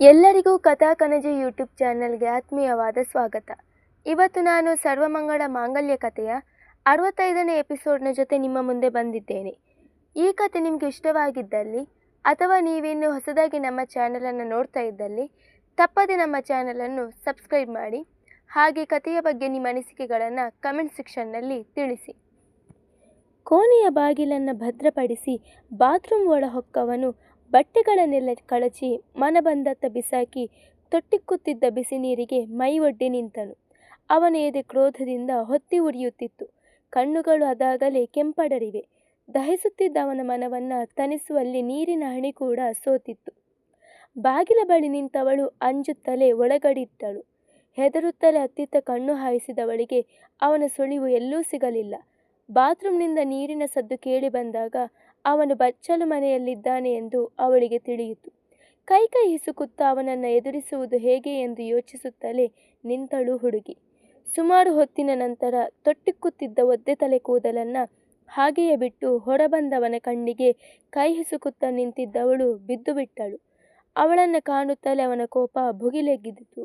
ಎಲ್ಲರಿಗೂ ಕಥಾ ಕನಜಿ ಯೂಟ್ಯೂಬ್ ಚಾನೆಲ್ಗೆ ಆತ್ಮೀಯವಾದ ಸ್ವಾಗತ. ಇವತ್ತು ನಾನು ಸರ್ವಮಂಗಳ ಮಾಂಗಲ್ಯ ಕಥೆಯ ಅರವತ್ತೈದನೇ ಎಪಿಸೋಡ್ನ ಜೊತೆ ನಿಮ್ಮ ಮುಂದೆ ಬಂದಿದ್ದೇನೆ. ಈ ಕತೆ ನಿಮಗೆ ಇಷ್ಟವಾಗಿದ್ದಲ್ಲಿ ಅಥವಾ ನೀವಿನ್ನು ಹೊಸದಾಗಿ ನಮ್ಮ ಚಾನಲನ್ನು ನೋಡ್ತಾ ಇದ್ದಲ್ಲಿ, ತಪ್ಪದೆ ನಮ್ಮ ಚಾನಲನ್ನು ಸಬ್ಸ್ಕ್ರೈಬ್ ಮಾಡಿ, ಹಾಗೆ ಕಥೆಯ ಬಗ್ಗೆ ನಿಮ್ಮ ಅನಿಸಿಕೆಗಳನ್ನು ಕಮೆಂಟ್ ಸೆಕ್ಷನ್ನಲ್ಲಿ ತಿಳಿಸಿ. ಕೋಣೆಯ ಬಾಗಿಲನ್ನು ಭದ್ರಪಡಿಸಿ, ಬಾತ್ರೂಮ್ ಒಳ ಹೊಕ್ಕವನು ಬಟ್ಟೆಗಳನ್ನೆಲ್ಲ ಕಳಚಿ ಮನ ಬಂದತ್ತ ಬಿಸಾಕಿ ತೊಟ್ಟಿಕ್ಕುತ್ತಿದ್ದ ಬಿಸಿ ನೀರಿಗೆ ಮೈ ಒಡ್ಡಿ ನಿಂತನು. ಅವನ ಎದೆ ಕ್ರೋಧದಿಂದ ಹೊತ್ತಿ ಉರಿಯುತ್ತಿತ್ತು. ಕಣ್ಣುಗಳು ಅದಾಗಲೇ ಕೆಂಪಡರಿವೆ. ದಹಿಸುತ್ತಿದ್ದ ಅವನ ಮನವನ್ನು ತನಿಸುವಲ್ಲಿ ನೀರಿನ ಹಣಿ ಕೂಡ ಸೋತಿತ್ತು. ಬಾಗಿಲ ಬಳಿ ನಿಂತವಳು ಅಂಜುತ್ತಲೇ ಒಳಗಡಿಟ್ಟಳು ಹೆದರುತ್ತಲೇ ಅತ್ತಿತ್ತ ಕಣ್ಣು ಹಾಯಿಸಿದವಳಿಗೆ ಅವನ ಸುಳಿವು ಎಲ್ಲೂ ಸಿಗಲಿಲ್ಲ. ಬಾತ್ರೂಮ್ನಿಂದ ನೀರಿನ ಸದ್ದು ಕೇಳಿ ಬಂದಾಗ ಅವನು ಬಚ್ಚಲು ಮನೆಯಲ್ಲಿದ್ದಾನೆ ಎಂದು ಅವಳಿಗೆ ತಿಳಿಯಿತು. ಕೈ ಕೈ ಹಿಸುಕುತ್ತಾ ಅವನನ್ನು ಎದುರಿಸುವುದು ಹೇಗೆ ಎಂದು ಯೋಚಿಸುತ್ತಲೇ ನಿಂತಳು ಹುಡುಗಿ. ಸುಮಾರು ಹೊತ್ತಿನ ನಂತರ ತೊಟ್ಟಿಕ್ಕುತ್ತಿದ್ದ ಒದ್ದೆ ತಲೆ ಕೂದಲನ್ನು ಹಾಗೆಯೇ ಬಿಟ್ಟು ಹೊರಬಂದವನ ಕಣ್ಣಿಗೆ ಕೈ ಹಿಸುಕುತ್ತಾ ನಿಂತಿದ್ದವಳು ಬಿದ್ದು ಬಿಟ್ಟಳು ಅವಳನ್ನು ಕಾಣುತ್ತಲೇ ಅವನ ಕೋಪ ಭುಗಿಲೆಗ್ಗಿದಿತು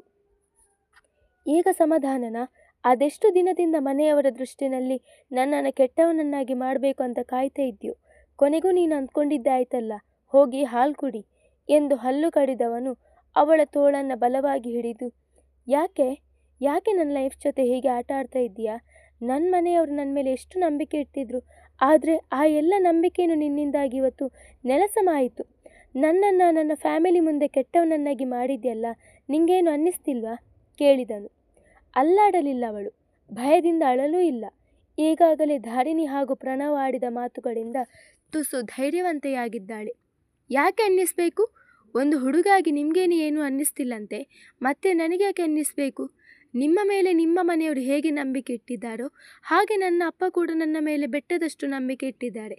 ಈಗ ಸಮಾಧಾನನ? ಅದೆಷ್ಟು ದಿನದಿಂದ ಮನೆಯವರ ದೃಷ್ಟಿನಲ್ಲಿ ನನ್ನನ್ನು ಕೆಟ್ಟವನನ್ನಾಗಿ ಮಾಡಬೇಕು ಅಂತ ಕಾಯ್ತಾ ಇದ್ಯೋ ಕೊನೆಗೂ ನೀನು ಅಂದ್ಕೊಂಡಿದ್ದೆ ಆಯ್ತಲ್ಲ ಹೋಗಿ ಹಾಲು ಕುಡಿ ಎಂದು ಹಲ್ಲು ಕಡಿದವನು ಅವಳ ತೋಳನ್ನು ಬಲವಾಗಿ ಹಿಡಿದು, ಯಾಕೆ ಯಾಕೆ ನನ್ನ ಲೈಫ್ ಜೊತೆ ಹೀಗೆ ಆಟ ಆಡ್ತಾ ಇದ್ದೀಯಾ? ನನ್ನ ಮನೆಯವರು ನನ್ನ ಮೇಲೆ ಎಷ್ಟು ನಂಬಿಕೆ ಇಟ್ಟಿದ್ರು, ಆದರೆ ಆ ಎಲ್ಲ ನಂಬಿಕೆಯನ್ನು ನಿನ್ನಿಂದಾಗಿ ಇವತ್ತು ನೆಲಸಮ ಆಯಿತು ನನ್ನನ್ನು ನನ್ನ ಫ್ಯಾಮಿಲಿ ಮುಂದೆ ಕೆಟ್ಟವನನ್ನಾಗಿ ಮಾಡಿದ್ಯಲ್ಲ, ನಿಂಗೇನು ಅನ್ನಿಸ್ತಿಲ್ವಾ? ಕೇಳಿದನು. ಅಲ್ಲಾಡಲಿಲ್ಲ ಅವಳು. ಭಯದಿಂದ ಅಳಲೂ ಇಲ್ಲ. ಈಗಾಗಲೇ ಧಾರಿಣಿ ಹಾಗೂ ಪ್ರಣವ ಆಡಿದ ಮಾತುಗಳಿಂದ ತುಸು ಧೈರ್ಯವಂತೆಯಾಗಿದ್ದಾಳೆ. ಯಾಕೆ ಅನ್ನಿಸ್ಬೇಕು? ಒಂದು ಹುಡುಗಾಗಿ ನಿಮಗೇನು ಏನೂ ಅನ್ನಿಸ್ತಿಲ್ಲಂತೆ. ಮತ್ತೆ ನನಗೆ ಯಾಕೆ ಅನ್ನಿಸ್ಬೇಕು? ನಿಮ್ಮ ಮೇಲೆ ನಿಮ್ಮ ಮನೆಯವರು ಹೇಗೆ ನಂಬಿಕೆ ಇಟ್ಟಿದ್ದಾರೋ, ಹಾಗೆ ನನ್ನ ಅಪ್ಪ ಕೂಡ ನನ್ನ ಮೇಲೆ ಬೆಟ್ಟದಷ್ಟು ನಂಬಿಕೆ ಇಟ್ಟಿದ್ದಾರೆ.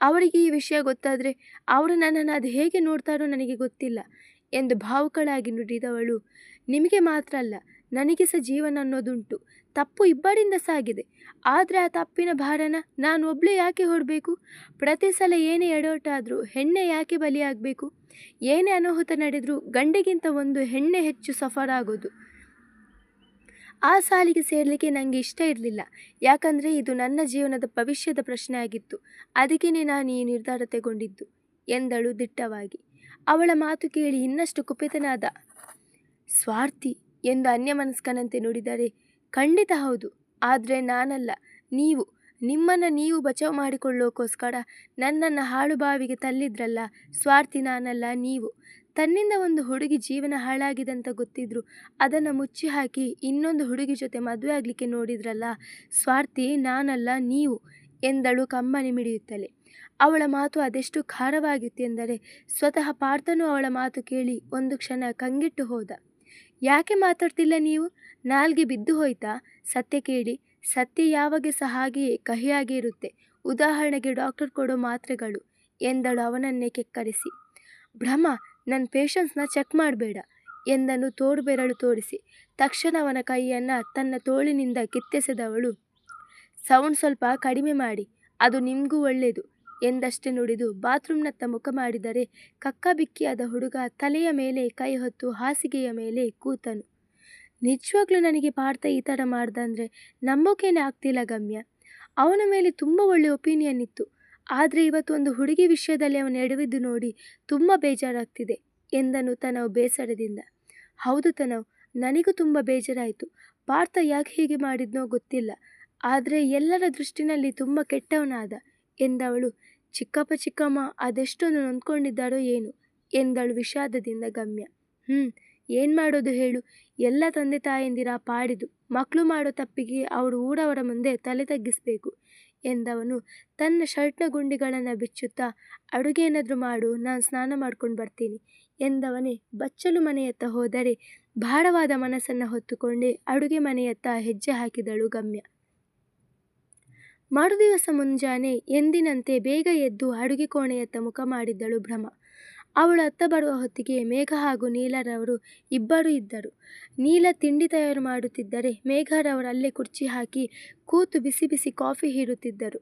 ಅವರಿಗೆ ಈ ವಿಷಯ ಗೊತ್ತಾದರೆ ಅವರು ನನ್ನನ್ನು ಅದು ಹೇಗೆ ನೋಡ್ತಾರೋ ನನಗೆ ಗೊತ್ತಿಲ್ಲ ಎಂದು ಭಾವುಕಳಾಗಿ ನುಡಿದವಳು. ನಿಮಗೆ ಮಾತ್ರ ಅಲ್ಲ ನನಗೆ ಸಹ ಜೀವನ ಅನ್ನೋದುಂಟು. ತಪ್ಪು ಇಬ್ಬರಿಂದ ಸಾಗಿದೆ. ಆದರೆ ಆ ತಪ್ಪಿನ ಭಾರನ ನಾನು ಒಬ್ಬಳೇ ಯಾಕೆ ಹೊರಬೇಕು ಪ್ರತಿ ಸಲ ಏನೇ ಎಡವಟ್ಟಾದರೂ ಹೆಣ್ಣೆ ಯಾಕೆ ಬಲಿಯಾಗಬೇಕು? ಏನೇ ಅನಾಹುತ ನಡೆದರೂ ಗಂಡಿಗಿಂತ ಒಂದು ಹೆಣ್ಣೆ ಹೆಚ್ಚು ಸಫರ್ ಆಗೋದು. ಆ ಸಾಲಿಗೆ ಸೇರಲಿಕ್ಕೆ ನನಗೆ ಇಷ್ಟ ಇರಲಿಲ್ಲ. ಯಾಕಂದರೆ ಇದು ನನ್ನ ಜೀವನದ ಭವಿಷ್ಯದ ಪ್ರಶ್ನೆ ಆಗಿತ್ತು. ಅದಕ್ಕೇ ನಾನು ಈ ನಿರ್ಧಾರ ತಗೊಂಡಿದ್ದು, ಎಂದಳು ದಿಟ್ಟವಾಗಿ. ಅವಳ ಮಾತು ಕೇಳಿ ಇನ್ನಷ್ಟು ಕುಪಿತನಾದ, ಸ್ವಾರ್ಥಿ ಎಂದು ಅನ್ಯಮನಸ್ಕನಂತೆ ನುಡಿದರೆ ಖಂಡಿತ ಹೌದು. ಆದರೆ ನಾನಲ್ಲ, ನೀವು. ನಿಮ್ಮನ್ನು ನೀವು ಬಚಾವ್ ಮಾಡಿಕೊಳ್ಳೋಕ್ಕೋಸ್ಕರ ನನ್ನನ್ನು ಹಾಳು ಬಾವಿಗೆ ತಳ್ಳಿದ್ರಲ್ಲ, ಸ್ವಾರ್ಥಿ ನಾನಲ್ಲ, ನೀವು. ತನ್ನಿಂದ ಒಂದು ಹುಡುಗಿ ಜೀವನ ಹಾಳಾಗಿದಂತ ಗೊತ್ತಿದ್ರು, ಅದನ್ನು ಮುಚ್ಚಿ ಹಾಕಿ ಇನ್ನೊಂದು ಹುಡುಗಿ ಜೊತೆ ಮದುವೆ ಆಗಲಿಕ್ಕೆ ನೋಡಿದ್ರಲ್ಲ, ಸ್ವಾರ್ಥಿ ನಾನಲ್ಲ, ನೀವು ಎಂದಳು ಕಮ್ಮನೆ ಮಿಡಿಯುತ್ತಲೇ. ಅವಳ ಮಾತು ಅದೆಷ್ಟು ಖಾರವಾಗಿತ್ತೆಂದರೆ, ಸ್ವತಃ ಪಾರ್ಥನು ಅವಳ ಮಾತು ಕೇಳಿ ಒಂದು ಕ್ಷಣ ಕಂಗೆಟ್ಟು ಹೋದ. ಯಾಕೆ ಮಾತಾಡ್ತಿಲ್ಲ ನೀವು? ನಾಲ್ಗೆ ಬಿದ್ದು ಹೋಯ್ತಾ? ಸತ್ಯ ಕೇಳಿ. ಸತ್ಯ ಯಾವಾಗ ಸಹ ಹಾಗೆಯೇ ಕಹಿಯಾಗಿ ಇರುತ್ತೆ. ಉದಾಹರಣೆಗೆ ಡಾಕ್ಟರ್ ಕೊಡೋ ಮಾತ್ರೆಗಳು. ಎಂದಳು ಅವನನ್ನೇ ಕೆಕ್ಕರಿಸಿ. ಭ್ರಮ ನನ್ನ ಪೇಷನ್ಸ್ನ ಚೆಕ್ ಮಾಡಬೇಡ. ಎಂದನು ತೋಡು ಬೆರಳು ತೋರಿಸಿ ತಕ್ಷಣ ಅವನ ಕೈಯನ್ನು ತನ್ನ ತೋಳಿನಿಂದ ಕಿತ್ತೆಸೆದವಳು. ಸೌಂಡ್ ಸ್ವಲ್ಪ ಕಡಿಮೆ ಮಾಡಿ. ಅದು ನಿಮಗೂ ಒಳ್ಳೆಯದು ಎಂದಷ್ಟೇ ನುಡಿದು ಬಾತ್ರೂಮ್ನತ್ತ ಮುಖ ಮಾಡಿದರೆ ಕಕ್ಕಬಿಕ್ಕಿಯಾದ ಹುಡುಗ ತಲೆಯ ಮೇಲೆ ಕೈ ಹೊತ್ತು ಹಾಸಿಗೆಯ ಮೇಲೆ ಕೂತನು. ನಿಜವಾಗ್ಲೂ ನನಗೆ ಪಾರ್ಥ ಈ ಥರ ಮಾಡ್ದಂದ್ರೆ ನಂಬೋಕೇನೆ ಆಗ್ತಿಲ್ಲ ಗಮ್ಯ. ಅವನ ಮೇಲೆ ತುಂಬ ಒಳ್ಳೆ ಒಪಿನಿಯನ್ ಇತ್ತು. ಆದರೆ ಇವತ್ತು ಒಂದು ಹುಡುಗಿ ವಿಷಯದಲ್ಲಿ ಅವನು ಎಡವಿದ್ದು ನೋಡಿ ತುಂಬ ಬೇಜಾರಾಗ್ತಿದೆ ಎಂದನು ತನವು ಬೇಸರದಿಂದ. ಹೌದು ತನವ್, ನನಗೂ ತುಂಬ ಬೇಜಾರಾಯಿತು. ಪಾರ್ಥ ಯಾಕೆ ಹೀಗೆ ಮಾಡಿದ್ನೋ ಗೊತ್ತಿಲ್ಲ. ಆದರೆ ಎಲ್ಲರ ದೃಷ್ಟಿನಲ್ಲಿ ತುಂಬ ಕೆಟ್ಟವನಾದ. ಎಂದವಳು, ಚಿಕ್ಕಪ್ಪ ಚಿಕ್ಕಮ್ಮ ಅದೆಷ್ಟೊಂದು ನೊಂದ್ಕೊಂಡಿದ್ದಾರೋ ಏನು? ಎಂದಳು ವಿಷಾದದಿಂದ ಗಮ್ಯ. ಹ್ಞೂ ಏನು ಮಾಡೋದು ಹೇಳು? ಎಲ್ಲ ತಂದೆ ತಾಯಂದಿರ ಪಾಡಿದು ಮಕ್ಕಳು ಮಾಡೋ ತಪ್ಪಿಗೆ ಅವರು ಊರವರ ಮುಂದೆ ತಲೆ ತಗ್ಗಿಸಬೇಕು ಎಂದವನು ತನ್ನ ಶರ್ಟ್ನ ಗುಂಡಿಗಳನ್ನು ಬಿಚ್ಚುತ್ತಾ, ಅಡುಗೆ ಏನಾದರೂ ಮಾಡು, ನಾನು ಸ್ನಾನ ಮಾಡ್ಕೊಂಡು ಬರ್ತೀನಿ ಎಂದವನೇ ಬಚ್ಚಲು ಮನೆಯತ್ತ ಹೋದರೆ ಭಾರವಾದ ಮನಸ್ಸನ್ನು ಹೊತ್ತುಕೊಂಡೇ ಅಡುಗೆ ಮನೆಯತ್ತ ಹೆಜ್ಜೆ ಹಾಕಿದಳು ಗಮ್ಯ. ಮರುದಿವಸ ಮುಂಜಾನೆ ಎಂದಿನಂತೆ ಬೇಗ ಎದ್ದು ಅಡುಗೆ ಕೋಣೆಯತ್ತ ಮುಖ ಮಾಡಿದ್ದಳು ಭ್ರಮ. ಅವಳು ಅತ್ತ ಬರುವ ಹೊತ್ತಿಗೆ ಮೇಘ ಹಾಗೂ ನೀಲರವರು ಇಬ್ಬರು ಇದ್ದರು. ನೀಲ ತಿಂಡಿ ತಯಾರು ಮಾಡುತ್ತಿದ್ದರೆ ಮೇಘರವರು ಅಲ್ಲೇ ಕುರ್ಚಿ ಹಾಕಿ ಕೂತು ಬಿಸಿ ಬಿಸಿ ಕಾಫಿ ಹೀರುತ್ತಿದ್ದರು.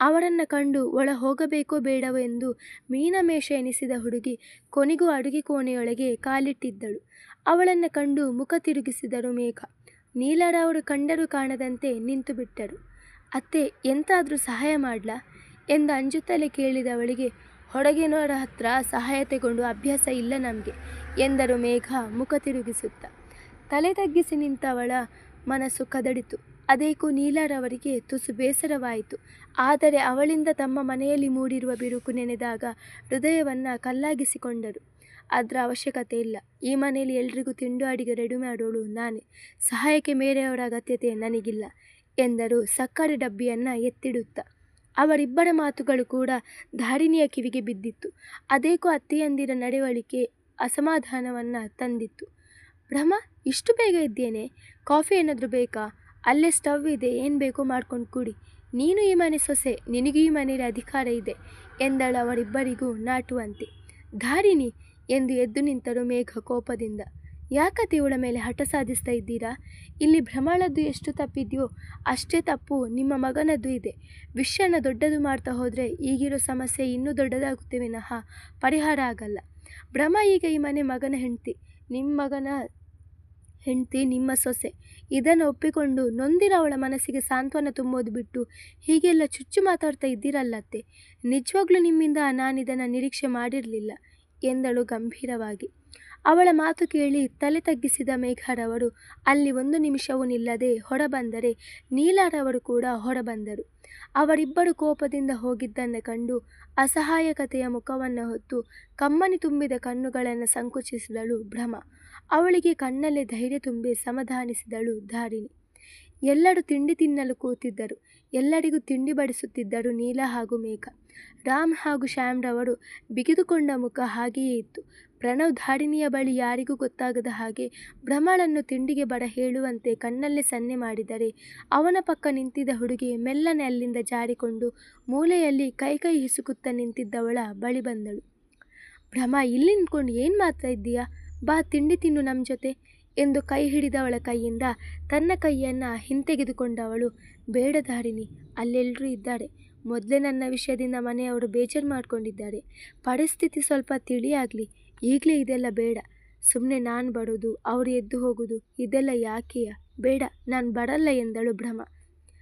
ಅವರನ್ನು ಕಂಡು ಒಳ ಹೋಗಬೇಕೋ ಬೇಡವೋ ಎಂದು ಮೀನಮೇಷ ಎನಿಸಿದ ಹುಡುಗಿ ಕೊನೆಗೂ ಅಡುಗೆ ಕೋಣೆಯೊಳಗೆ ಕಾಲಿಟ್ಟಿದ್ದಳು. ಅವಳನ್ನು ಕಂಡು ಮುಖ ತಿರುಗಿಸಿದರು ಮೇಘ. ನೀಲರವರು ಕಂಡರೂ ಕಾಣದಂತೆ ನಿಂತು ಬಿಟ್ಟರು ಅತ್ತೆ, ಎಂತಾದರೂ ಸಹಾಯ ಮಾಡ್ಲಾ? ಎಂದು ಅಂಜುತ್ತಲೇ ಕೇಳಿದವಳಿಗೆ ಹೊಡಗಿನವರ ಹತ್ರ ಸಹಾಯ ತಗೊಂಡು ಅಭ್ಯಾಸ ಇಲ್ಲ ನಮಗೆ, ಎಂದರು ಮೇಘ ಮುಖ ತಿರುಗಿಸುತ್ತ. ತಲೆ ತಗ್ಗಿಸಿ ನಿಂತವಳ ಮನಸ್ಸು ಕದಡಿತು. ಅದೇಕೂ ನೀಲಾರವರಿಗೆ ತುಸು ಬೇಸರವಾಯಿತು. ಆದರೆ ಅವಳಿಂದ ತಮ್ಮ ಮನೆಯಲ್ಲಿ ಮೂಡಿರುವ ಬಿರುಕು ನೆನೆದಾಗ ಹೃದಯವನ್ನು ಕಲ್ಲಾಗಿಸಿಕೊಂಡರು. ಅದರ ಅವಶ್ಯಕತೆ ಇಲ್ಲ. ಈ ಮನೆಯಲ್ಲಿ ಎಲ್ರಿಗೂ ತಿಂಡು ಅಡಿಗೆ ರೆಡಿ ಮಾಡೋಳು ನಾನೇ. ಸಹಾಯಕ್ಕೆ ಮೇರೆಯವರ ಅಗತ್ಯತೆ ನನಗಿಲ್ಲ. ಎಂದರು. ಸಕ್ಕರೆ ಡಬ್ಬಿಯನ್ನು ಎತ್ತಿಡುತ್ತಾ. ಅವರಿಬ್ಬರ ಮಾತುಗಳು ಕೂಡ ಧಾರಿಣಿಯ ಕಿವಿಗೆ ಬಿದ್ದಿತ್ತು. ಅದೇಕೋ ಅತ್ತೆಯಂದಿರ ನಡವಳಿಕೆ ಅಸಮಾಧಾನವನ್ನು ತಂದಿತ್ತು. ಭ್ರಮ ಇಷ್ಟು ಬೇಗ ಇದ್ದೇನೆ ಕಾಫಿ ಏನಾದರೂ ಬೇಕಾ? ಅಲ್ಲೇ ಸ್ಟವ್ ಇದೆ, ಏನು ಬೇಕೋ ಮಾಡ್ಕೊಂಡು ಕುಡಿ. ನೀನು ಈ ಮನೆ ಸೊಸೆ, ನಿನಗೂ ಈ ಮನೆಯಲ್ಲಿ ಅಧಿಕಾರ ಇದೆ ಎಂದಳು ಅವರಿಬ್ಬರಿಗೂ ನಾಟುವಂತೆ. ಧಾರಿಣಿ ಎಂದು ಎದ್ದು ನಿಂತರು ಮೇಘ ಕೋಪದಿಂದ ಯಾಕತ್ತೆ ಇವಳ ಮೇಲೆ ಹಠ ಸಾಧಿಸ್ತಾ ಇದ್ದೀರಾ? ಇಲ್ಲಿ ಭ್ರಮಳದ್ದು ಎಷ್ಟು ತಪ್ಪಿದೆಯೋ ಅಷ್ಟೇ ತಪ್ಪು. ನಿಮ್ಮ ಮಗನದ್ದು ಇದೆ. ವಿಷಯನ ದೊಡ್ಡದು ಮಾಡ್ತಾ ಹೋದರೆ ಈಗಿರೋ ಸಮಸ್ಯೆ ಇನ್ನೂ ದೊಡ್ಡದಾಗುತ್ತೆ ವಿನಃ. ಪರಿಹಾರ ಆಗಲ್ಲ. ಭ್ರಮ ಈಗ ಈ ಮನೆ ಮಗನ ಹೆಂಡತಿ ನಿಮ್ಮ ಮಗನ ಹೆಂಡತಿ, ನಿಮ್ಮ ಸೊಸೆ. ಇದನ್ನು ಒಪ್ಪಿಕೊಂಡು ನೊಂದಿರೋ ಅವಳ ಮನಸ್ಸಿಗೆ ಸಾಂತ್ವನ ತುಂಬೋದು ಬಿಟ್ಟು ಹೀಗೆಲ್ಲ ಚುಚ್ಚು ಮಾತಾಡ್ತಾ ಇದ್ದೀರಲ್ಲತ್ತೆ ನಿಜವಾಗ್ಲೂ ನಿಮ್ಮಿಂದ ನಾನು ಇದನ್ನು ನಿರೀಕ್ಷೆ ಮಾಡಿರಲಿಲ್ಲ ಎಂದಳು ಗಂಭೀರವಾಗಿ. ಅವಳ ಮಾತು ಕೇಳಿ ತಲೆ ತಗ್ಗಿಸಿದ ಮೇಘರವರು ಅಲ್ಲಿ ಒಂದು ನಿಮಿಷವೂ ನಿಲ್ಲದೆ ಹೊರಬಂದರೆ ನೀಲಾರವರು ಕೂಡ ಹೊರಬಂದರು. ಅವರಿಬ್ಬರು ಕೋಪದಿಂದ ಹೋಗಿದ್ದನ್ನು ಕಂಡು ಅಸಹಾಯಕತೆಯ ಮುಖವನ್ನು ಹೊತ್ತು ಕಮ್ಮನಿ ತುಂಬಿದ ಕಣ್ಣುಗಳನ್ನು ಸಂಕುಚಿಸಿದಳು ಭ್ರಮ. ಅವಳಿಗೆ ಕಣ್ಣಲ್ಲೇ ಧೈರ್ಯ ತುಂಬಿ ಸಮಾಧಾನಿಸಿದಳು ಧಾರಿಣಿ. ಎಲ್ಲರೂ ತಿಂಡಿ ತಿನ್ನಲು ಕೂತಿದ್ದರು. ಎಲ್ಲರಿಗೂ ತಿಂಡಿ ಬಡಿಸುತ್ತಿದ್ದರು ನೀಲ ಹಾಗೂ ಮೇಘ. ರಾಮ್ ಹಾಗೂ ಶ್ಯಾಮ್ರವರು ಬಿಗಿದುಕೊಂಡ ಮುಖ ಹಾಗೆಯೇ ಇತ್ತು. ಪ್ರಣವ್ ಧಾರಿಣಿಯ ಬಳಿ ಯಾರಿಗೂ ಗೊತ್ತಾಗದ ಹಾಗೆ ಭ್ರಮಳನ್ನು ತಿಂಡಿಗೆ ಬಡ ಹೇಳುವಂತೆ ಕಣ್ಣಲ್ಲೇ ಸನ್ನೆ ಮಾಡಿದರೆ ಅವನ ಪಕ್ಕ ನಿಂತಿದ್ದ ಹುಡುಗಿ ಮೆಲ್ಲನೆ ಅಲ್ಲಿಂದ ಜಾರಿಕೊಂಡು ಮೂಲೆಯಲ್ಲಿ ಕೈ ಕೈ ಹಿಸುಕುತ್ತಾ ನಿಂತಿದ್ದವಳ ಬಳಿ ಬಂದಳು. ಭ್ರಮ, ಇಲ್ಲಿ ನಿಂತ್ಕೊಂಡು ಏನು ಮಾಡ್ತಾ ಇದ್ದೀಯಾ? ಬಾ, ತಿಂಡಿ ತಿನ್ನು ನಮ್ಮ ಜೊತೆ. ಎಂದು ಕೈ ಹಿಡಿದವಳ ಕೈಯಿಂದ ತನ್ನ ಕೈಯನ್ನು ಹಿಂತೆಗೆದುಕೊಂಡವಳು, ಬೇಡ ಧಾರಿಣಿ ಅಲ್ಲೆಲ್ಲರೂ ಇದ್ದಾರೆ ಮೊದಲೇ ನನ್ನ ವಿಷಯದಿಂದ ಮನೆಯವರು ಬೇಜಾರು ಮಾಡಿಕೊಂಡಿದ್ದಾರೆ. ಪರಿಸ್ಥಿತಿ ಸ್ವಲ್ಪ ತಿಳಿಯಾಗಲಿ ಈಗಲೇ ಇದೆಲ್ಲ ಬೇಡ. ಸುಮ್ಮನೆ ನಾನು ಬಡೋದು, ಅವರು ಎದ್ದು ಹೋಗೋದು, ಇದೆಲ್ಲ ಯಾಕೆಯ ಬೇಡ, ನಾನು ಬರಲ್ಲ ಎಂದಳು ಭ್ರಮ.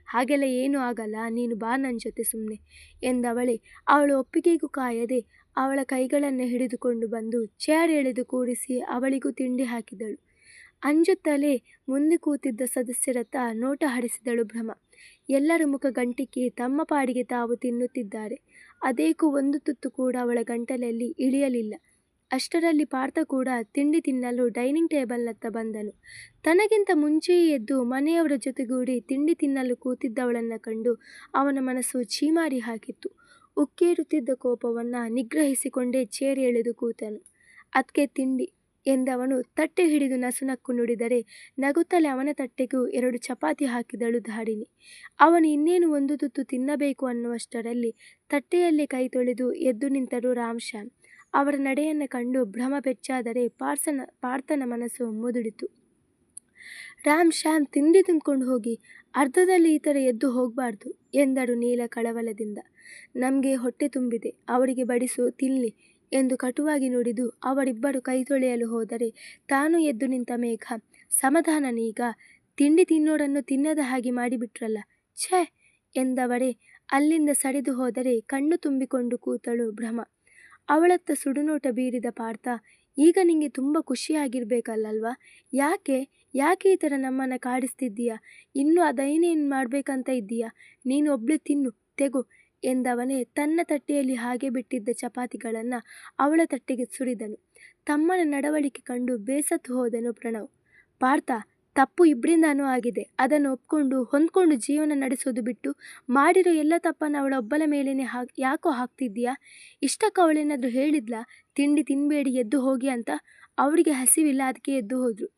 ಹಾಗೆಲ್ಲ ಏನೂ ಆಗಲ್ಲ, ನೀನು ಬಾ ನನ್ನ ಜೊತೆ ಸುಮ್ಮನೆ ಎಂದವಳೆ. ಅವಳ ಒಪ್ಪಿಗೆಗೂ ಕಾಯದೆ ಅವಳ ಕೈಗಳನ್ನು ಹಿಡಿದುಕೊಂಡು ಬಂದು ಚೇರ್ ಎಳೆದು ಕೂರಿಸಿ ಅವಳಿಗೂ ತಿಂಡಿ ಹಾಕಿದಳು. ಅಂಜುತ್ತಲೇ ಮುಂದೆ ಕೂತಿದ್ದ ಸದಸ್ಯರತ್ತ ನೋಟ ಹರಿಸಿದಳು ಭ್ರಮ. ಎಲ್ಲರ ಮುಖ ಗಂಟಿಕ್ಕಿ ತಮ್ಮ ಪಾಡಿಗೆ ತಾವು ತಿನ್ನುತ್ತಿದ್ದಾರೆ. ಅದೇಕೋ ಒಂದು ತುತ್ತು ಕೂಡ ಅವಳ ಗಂಟಲಲ್ಲಿ ಇಳಿಯಲಿಲ್ಲ. ಅಷ್ಟರಲ್ಲಿ ಪಾರ್ಥ ಕೂಡ ತಿಂಡಿ ತಿನ್ನಲು ಡೈನಿಂಗ್ ಟೇಬಲ್ನತ್ತ ಬಂದನು. ತನಗಿಂತ ಮುಂಚೆಯೇ ಎದ್ದು ಮನೆಯವರ ಜೊತೆಗೂಡಿ ತಿಂಡಿ ತಿನ್ನಲು ಕೂತಿದ್ದವಳನ್ನು ಕಂಡು ಅವನ ಮನಸ್ಸು ಛೀಮಾರಿ ಹಾಕಿತ್ತು. ಉಕ್ಕೇರುತ್ತಿದ್ದ ಕೋಪವನ್ನು ನಿಗ್ರಹಿಸಿಕೊಂಡೇ ಚೇರಿ ಎಳೆದು ಕೂತನು. ಅದಕ್ಕೆ ತಿಂಡಿ. ಎಂದವನು ತಟ್ಟೆ ಹಿಡಿದು ನಸುನಕ್ಕು ನುಡಿದರೆ ನಗುತ್ತಲೇ ಅವನ ತಟ್ಟೆಗೂ ಎರಡು ಚಪಾತಿ ಹಾಕಿದಳು ಧಾಡಿನಿ. ಅವನು ಇನ್ನೇನು ಒಂದು ತುತ್ತು ತಿನ್ನಬೇಕು ಅನ್ನುವಷ್ಟರಲ್ಲಿ ತಟ್ಟೆಯಲ್ಲಿ ಕೈ ತೊಳೆದು ಎದ್ದು ನಿಂತರು ರಾಮ್ಶ್ಯಾಮ್ ಅವರ ನಡೆಯನ್ನು ಕಂಡು ಭ್ರಮ ಬೆಚ್ಚಾದರೆ ಪಾರ್ಸನ, ಪಾರ್ಥನ ಮನಸ್ಸು ಮುದುಡಿತು. ರಾಮ್ ಶ್ಯಾಮ್ ತಿಂಡಿ ತಿಂದ್ಕೊಂಡು ಹೋಗಿ ಅರ್ಧದಲ್ಲಿ ಈ ಥರ ಎದ್ದು ಹೋಗಬಾರ್ದು ಎಂದರು ನೀಲ ಕಳವಲದಿಂದ ನಮಗೆ ಹೊಟ್ಟೆ ತುಂಬಿದೆ, ಅವರಿಗೆ ಬಡಿಸು, ತಿನ್ಲಿ ಎಂದು ಕಟುವಾಗಿ ನುಡಿದು ಅವರಿಬ್ಬರು ಕೈ ತೊಳೆಯಲು ಹೋದರೆ ತಾನು ಎದ್ದು ನಿಂತ ಮೇಘ ಸಮಾಧಾನನೀಗ ತಿಂಡಿ ತಿನ್ನೋರನ್ನು ತಿನ್ನದ ಹಾಗೆ ಮಾಡಿಬಿಟ್ರಲ್ಲ, ಛೇ ಎಂದವರೇ ಅಲ್ಲಿಂದ ಸರಿದು ಹೋದರೆ ಕಣ್ಣು ತುಂಬಿಕೊಂಡು ಕೂತಳು ಭ್ರಮ. ಅವಳತ್ತ ಸುಡುನೋಟ ಬೀರಿದ ಪಾರ್ಥ, ಈಗ ನಿಂಗೆ ತುಂಬ ಖುಷಿಯಾಗಿರ್ಬೇಕಲ್ಲಲ್ವಾ? ಯಾಕೆ ಯಾಕೆ ಈ ಥರ ನಮ್ಮನ್ನು ಕಾಡಿಸ್ತಿದ್ದೀಯಾ? ಇನ್ನೂ ಅದೇನೇನು ಮಾಡಬೇಕಂತ ಇದ್ದೀಯಾ? ನೀನು ಒಬ್ಳು ತಿನ್ನು, ತೆಗು ಎಂದವನೇ ತನ್ನ ತಟ್ಟೆಯಲ್ಲಿ ಹಾಗೆ ಬಿಟ್ಟಿದ್ದ ಚಪಾತಿಗಳನ್ನು ಅವಳ ತಟ್ಟೆಗೆ ಸುರಿದನು. ತಮ್ಮನ ನಡವಳಿಕೆ ಕಂಡು ಬೇಸತ್ತು ಹೋದನು ಪ್ರಣವ್. ಪಾರ್ಥ, ತಪ್ಪು ಇಬ್ಬರಿಂದನೂ ಆಗಿದೆ. ಅದನ್ನು ಒಪ್ಕೊಂಡು, ಹೊಂದ್ಕೊಂಡು ಜೀವನ ನಡೆಸೋದು ಬಿಟ್ಟು ಮಾಡಿರೋ ಎಲ್ಲ ತಪ್ಪನ್ನು ಅವಳ ಒಬ್ಬಳ ಮೇಲೇ ಹಾಕಿ, ಯಾಕೋ ಹಾಕ್ತಿದ್ದೀಯಾ? ಇಷ್ಟಕ್ಕೆ ಅವಳೇನಾದರೂ ಹೇಳಿದ್ಲಾ? ತಿಂಡಿ ತಿನ್ನಬೇಡಿ ಎದ್ದು ಹೋಗಿ ಅಂತ? ಅವಳಿಗೆ ಹಸಿವಿಲ್ಲ ಅದಕ್ಕೆ ಎದ್ದು ಹೋದರು.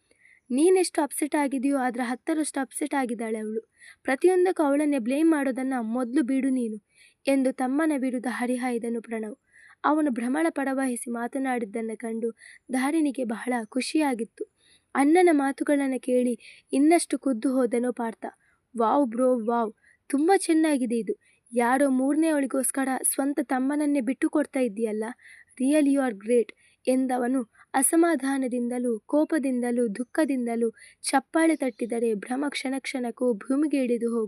ನೀನೆಷ್ಟು ಅಪ್ಸೆಟ್ ಆಗಿದೆಯೋ ಅದರ ಹತ್ತರಷ್ಟು ಅಪ್ಸೆಟ್ ಆಗಿದ್ದಾಳೆ ಅವಳು. ಪ್ರತಿಯೊಂದಕ್ಕೂ ಅವಳನ್ನೇ ಬ್ಲೇಮ್ ಮಾಡೋದನ್ನು ಮೊದಲು ಬಿಡು ನೀನು. ಎಂದು ತಮ್ಮನ ವಿರುದ್ಧ ಹರಿಹಾಯ್ದನು ಪ್ರಣವ್. ಅವನು ಭ್ರಮಣ ಪಡವಹಿಸಿ ಮಾತನಾಡಿದ್ದನ್ನು ಕಂಡು ಧಾರಿಣಿಗೆ ಬಹಳ ಖುಷಿಯಾಗಿತ್ತು. ಅಣ್ಣನ ಮಾತುಗಳನ್ನು ಕೇಳಿ ಇನ್ನಷ್ಟು ಖುದ್ದು ಹೋದನು ಪಾರ್ಥ. Wow bro, wow! ತುಂಬ ಚೆನ್ನಾಗಿದೆ ಇದು. ಯಾರೋ ಮೂರನೇ ಅವಳಿಗೋಸ್ಕರ ಸ್ವಂತ ತಮ್ಮನನ್ನೇ ಬಿಟ್ಟು ಕೊಡ್ತಾ ಇದೆಯಲ್ಲ ರಿಯಲ್ ಯು ಆರ್ ಗ್ರೇಟ್! ಎಂದವನು ಅಸಮಾಧಾನದಿಂದಲೂ, ಕೋಪದಿಂದಲೂ, ದುಃಖದಿಂದಲೂ ಚಪ್ಪಾಳೆ ತಟ್ಟಿದರೆ ಭ್ರಮ ಕ್ಷಣ ಕ್ಷಣಕ್ಕೂ ಭೂಮಿಗೆ ಇಳಿದು ಹೋಗಿ